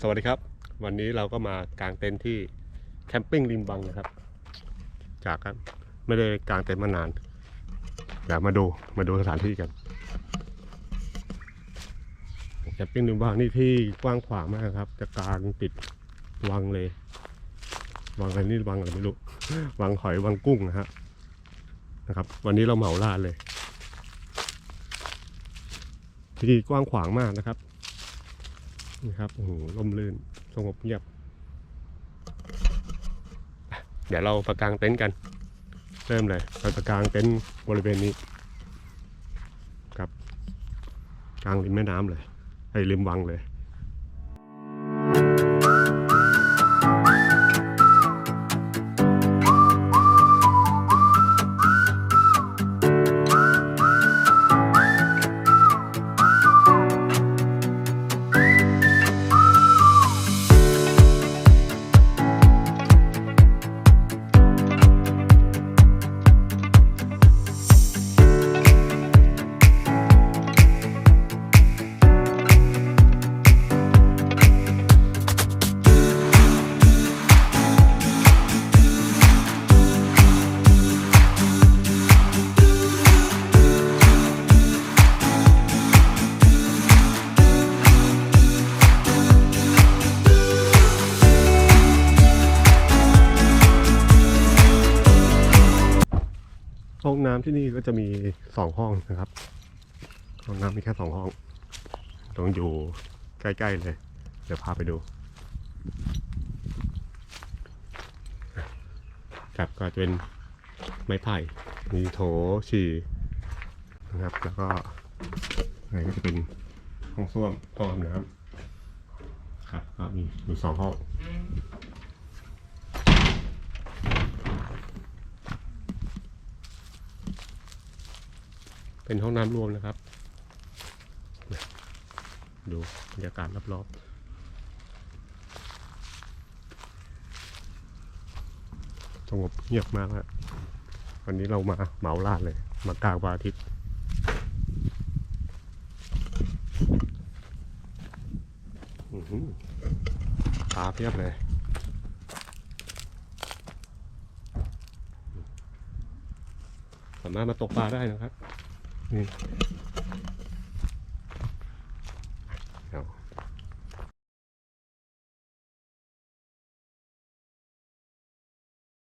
สวัสดีครับ วันนี้เราก็มากางเต็นท์ที่แคมปิ้งริมบังนะครับ จากกันไม่ได้กางเต็นท์มานานเดี๋ยวมาดูมาดูสถานที่กันแคมปิ้งริมบังนี่ที่กว้างขวางมากครับ จะกางปิดวังเลย วังอะไรนี่วังอะไรไม่รู้วังหอยวังกุ้งนะฮะนะครับ วันนี้เราเหมาลาเลยที่กว้างขวางมากนะครับ นะครับโอ้โหร่มลื่นสงบเงียบ เดี๋ยวเราประกางเต็นท์กัน เริ่มเลยเราประกางเต็นท์บริเวณนี้ครับกลางริมแม่น้ำเลยไอ้ริมวังเลย ห้องน้ำที่นี่ก็จะมีสองห้องนะครับ ห้องน้ำมีแค่สองห้องตรงอยู่ใกล้ๆเลย เดี๋ยวพาไปดูครับก็จะเป็นไม้ไผ่มีโถฉี่นะครับ แล้วก็อะไรก็จะเป็นห้องส้วมห้องอาบน้ำครับก็มีอยู่สองห้อง เป็นห้องน้ำรวมนะครับ ดูบรรยากาศรอบๆสงบเงียบมากฮะวันนี้เรามาเหมาลาดเลย มากลางวันอาทิตย์ ปลาเพียบเลย สามารถมาตกปลาได้นะครับ นี่